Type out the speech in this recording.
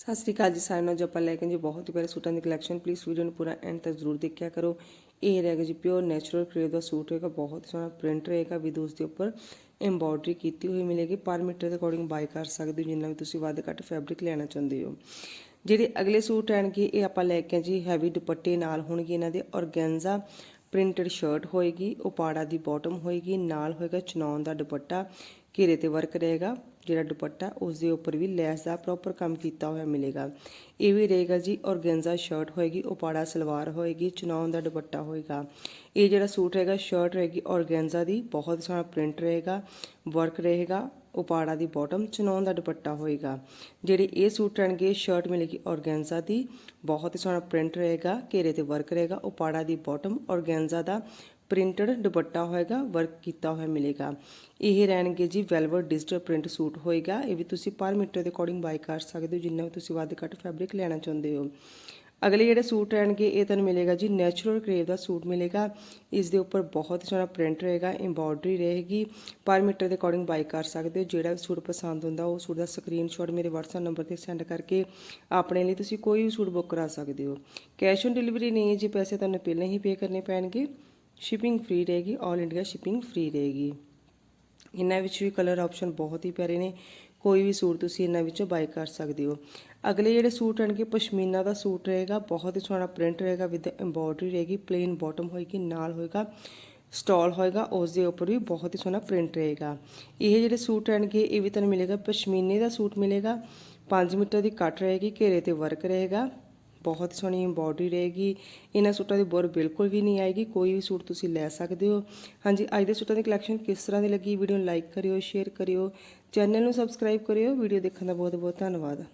ਸਤਿ ਸ੍ਰੀ ਅਕਾਲ ਜੀ ਸਾਰਿਆਂ ਨੂੰ, ਅੱਜ ਆਪਾਂ ਲੈ ਕੇ ਜੀ ਬਹੁਤ ਹੀ ਪਿਆਰੇ ਸੂਟਾਂ ਦੀ ਕਲੈਕਸ਼ਨ ਪਲੀਜ਼ ਵੀਡੀਓ ਨੂੰ ਪੂਰਾ ਐਂਡ ਤੱਕ ਜ਼ਰੂਰ ਦੇਖਿਆ ਕਰੋ। ਇਹ ਰਹੇਗਾ ਜੀ ਪਿਓਰ ਨੈਚੁਰਲ ਕਰੇਵ ਦਾ ਸੂਟ ਹੋਏਗਾ, ਬਹੁਤ ਸੋਹਣਾ ਪ੍ਰਿੰਟ ਰਹੇਗਾ ਵਿਦ ਉਸ ਦੇ ਉੱਪਰ। ਐਮਬੋਡਰੀ ਕੀਤੀ ਹੋਈ ਮਿਲੇਗੀ ਪਰ ਮੀਟਰ ਦੇ ਅਕੋਰਡਿੰਗ ਬਾਈ ਕਰ ਸਕਦੇ ਹੋ, ਜਿੰਨਾ ਵੀ ਤੁਸੀਂ ਵੱਧ ਘੱਟ ਫੈਬਰਿਕ ਲੈਣਾ ਚਾਹੁੰਦੇ ਹੋ। ਜਿਹੜੇ ਅਗਲੇ ਸੂਟ ਆਣਗੇ ਇਹ ਆਪਾਂ ਲੈ ਕੇ ਜੀ ਹੈਵੀ ਦੁਪੱਟੇ ਨਾਲ ਹੋਣਗੇ ਇਹਨਾਂ ਦੇ ਔਰਗੈਂਜ਼ਾ ਪ੍ਰਿੰਟਡ ਸ਼ਰਟ ਹੋਏਗੀ ਉਪਾੜਾ ਦੀ ਬਾਟਮ ਹੋਏਗੀ, ਨਾਲ ਹੋਏਗਾ ਚਨੌਨ ਦਾ ਦੁਪੱਟਾ, ਘੇਰੇ ਤੇ ਵਰਕ ਰਹੇਗਾ, ਜਿਹੜਾ ਦੁਪੱਟਾ ਉਸ ਦੇ ਉੱਪਰ ਵੀ ਲੈਸ ਦਾ ਪ੍ਰੋਪਰ ਕੰਮ ਕੀਤਾ ਹੋਇਆ ਮਿਲੇਗਾ। ਇਹ ਵੀ ਰਹੇਗਾ ਜੀ ਔਰਗੈਂਜ਼ਾ ਸ਼ਰਟ ਹੋਏਗੀ ਉਪਾੜਾ ਸਲਵਾਰ ਹੋਏਗੀ ਚਨੌਨ ਦਾ ਦੁਪੱਟਾ ਹੋਏਗਾ। ਇਹ ਜਿਹੜਾ ਸੂਟ ਰਹੇਗਾ ਸ਼ਰਟ ਰਹੇਗੀ ਔਰਗੈਂਜ਼ਾ ਦੀ, ਬਹੁਤ ਸੋਹਣਾ ਪ੍ਰਿੰਟ ਰਹੇਗਾ ਵਰਕ ਰਹੇਗਾ ਉਪਾੜਾ ਦੀ ਬਾਟਮ ਚਨੌਨ ਦਾ ਦੁਪੱਟਾ ਹੋਏਗਾ। ਜਿਹੜੇ ਇਹ ਸੂਟ ਰਹਿਣਗੇ ਸ਼ਰਟ ਮਿਲੇਗੀ ਔਰਗੈਂਜ਼ਾ ਦੀ। ਬਹੁਤ ਹੀ ਸੋਹਣਾ ਪ੍ਰਿੰਟ ਰਹੇਗਾ, ਘੇਰੇ ਤੇ ਵਰਕ ਰਹੇਗਾ। ਉਪਾੜਾ ਦੀ ਬਾਟਮ ਔਰਗੈਂਜ਼ਾ ਦਾ ਪ੍ਰਿੰਟਡ ਦੁਪੱਟਾ ਹੋਏਗਾ ਵਰਕ ਕੀਤਾ ਹੋਇਆ ਮਿਲੇਗਾ। ਇਹ ਰਹਿਣਗੇ ਜੀ ਵੈਲਵਰ ਡਿਜੀਟਲ ਪ੍ਰਿੰਟ ਸੂਟ ਹੋਏਗਾ। ਇਹ ਵੀ ਤੁਸੀਂ ਪਰ ਮੀਟਰ ਦੇ ਅਕੋਰਡਿੰਗ ਬਾਈ ਕਰ ਸਕਦੇ ਹੋ। ਜਿੰਨਾ ਵੀ ਤੁਸੀਂ ਵੱਧ ਘੱਟ ਫੈਬਰਿਕ ਲੈਣਾ ਚਾਹੁੰਦੇ ਹੋ। ਅਗਲੇ ਜਿਹੜੇ ਸੂਟ ਰਹਿਣਗੇ, ਇਹ ਤੁਹਾਨੂੰ ਮਿਲੇਗਾ ਜੀ ਨੈਚੁਰਲ ਕਰੇਵ ਦਾ ਸੂਟ ਮਿਲੇਗਾ। ਇਸ ਦੇ ਉੱਪਰ ਬਹੁਤ ਸੋਹਣਾ ਪ੍ਰਿੰਟ ਰਹੇਗਾ ਐਮਬੋਡਰੀ ਰਹੇਗੀ। ਪਰ ਮੀਟਰ ਦੇ ਅਕੋਰਡਿੰਗ ਬਾਈ ਕਰ ਸਕਦੇ ਹੋ, ਜਿਹੜਾ ਵੀ ਸੂਟ ਪਸੰਦ ਹੁੰਦਾ, ਉਹ ਸੂਟ ਦਾ ਸਕਰੀਨਸ਼ਾਟ ਮੇਰੇ WhatsApp ਨੰਬਰ ਤੇ ਸੈਂਡ ਕਰਕੇ ਆਪਣੇ ਲਈ ਤੁਸੀਂ ਕੋਈ ਵੀ ਸੂਟ ਬੁੱਕ ਕਰਾ ਸਕਦੇ ਹੋ। ਕੈਸ਼ ਔਨ ਡਿਲੀਵਰੀ ਨਹੀਂ ਹੈ ਜੀ, ਪੈਸੇ ਤੁਹਾਨੂੰ ਪਹਿਲਾਂ ਹੀ ਪੇ ਕਰਨੇ ਪੈਣਗੇ। ਸ਼ਿਪਿੰਗ ਫ੍ਰੀ ਰਹੇਗੀ 올 ਇੰਡੀਆ ਸ਼ਿਪਿੰਗ ਫ੍ਰੀ ਰਹੇਗੀ। ਇਹਨਾਂ ਵਿੱਚ ਵੀ ਕਲਰ ਆਪਸ਼ਨ ਬਹੁਤ ਹੀ ਪਿਆਰੇ ਨੇ। ਕੋਈ ਵੀ ਸੂਟ ਤੁਸੀਂ ਇਹਨਾਂ ਵਿੱਚੋਂ ਬਾਈ ਕਰ ਸਕਦੇ ਹੋ। ਅਗਲੇ ਜਿਹੜੇ ਸੂਟ ਆਣਗੇ, ਪਸ਼ਮੀਨਾ ਦਾ ਸੂਟ ਰਹੇਗਾ, ਬਹੁਤ ਹੀ ਸੋਹਣਾ ਪ੍ਰਿੰਟ ਰਹੇਗਾ ਵਿਦ ਐਮਬੋਡਰੀ ਰਹੇਗੀ ਪਲੇਨ ਬਾਟਮ ਹੋਏਗੀ, ਨਾਲ ਹੋਏਗਾ ਸਟਾਲ ਹੋਏਗਾ ਉਸ ਦੇ ਉੱਪਰ ਵੀ ਬਹੁਤ ਹੀ ਸੋਹਣਾ ਪ੍ਰਿੰਟ ਰਹੇਗਾ। ਇਹ ਜਿਹੜੇ ਸੂਟ ਆਣਗੇ, ਇਹ ਵੀ ਤੁਹਾਨੂੰ ਮਿਲੇਗਾ, ਪਸ਼ਮੀਨੇ ਦਾ ਸੂਟ ਮਿਲੇਗਾ 5 ਮੀਟਰ ਦੀ ਕੱਟ ਰਹੇਗੀ, ਘੇਰੇ ਤੇ ਵਰਕ ਰਹੇਗਾ। ਬਹੁਤ ਸੋਹਣੀ ਐਮਬੋਡਰੀ ਰਹੇਗੀ। ਇਹਨਾਂ ਸੂਟਾਂ ਦੀ ਬੋਰ ਬਿਲਕੁਲ ਵੀ ਨਹੀਂ ਆਏਗੀ। ਕੋਈ ਵੀ ਸੂਟ ਤੁਸੀਂ ਲੈ ਸਕਦੇ ਹੋ। ਹਾਂਜੀ, ਅੱਜ ਦੇ ਸੂਟਾਂ ਦੀ ਕਲੈਕਸ਼ਨ ਕਿਸ ਤਰ੍ਹਾਂ ਦੀ ਲੱਗੀ? ਵੀਡੀਓ ਨੂੰ ਲਾਈਕ ਕਰਿਓ ਸ਼ੇਅਰ ਕਰਿਓ। ਚੈਨਲ ਨੂੰ ਸਬਸਕ੍ਰਾਈਬ ਕਰਿਓ। ਵੀਡੀਓ ਦੇਖਣ ਦਾ ਬਹੁਤ ਬਹੁਤ ਧੰਨਵਾਦ।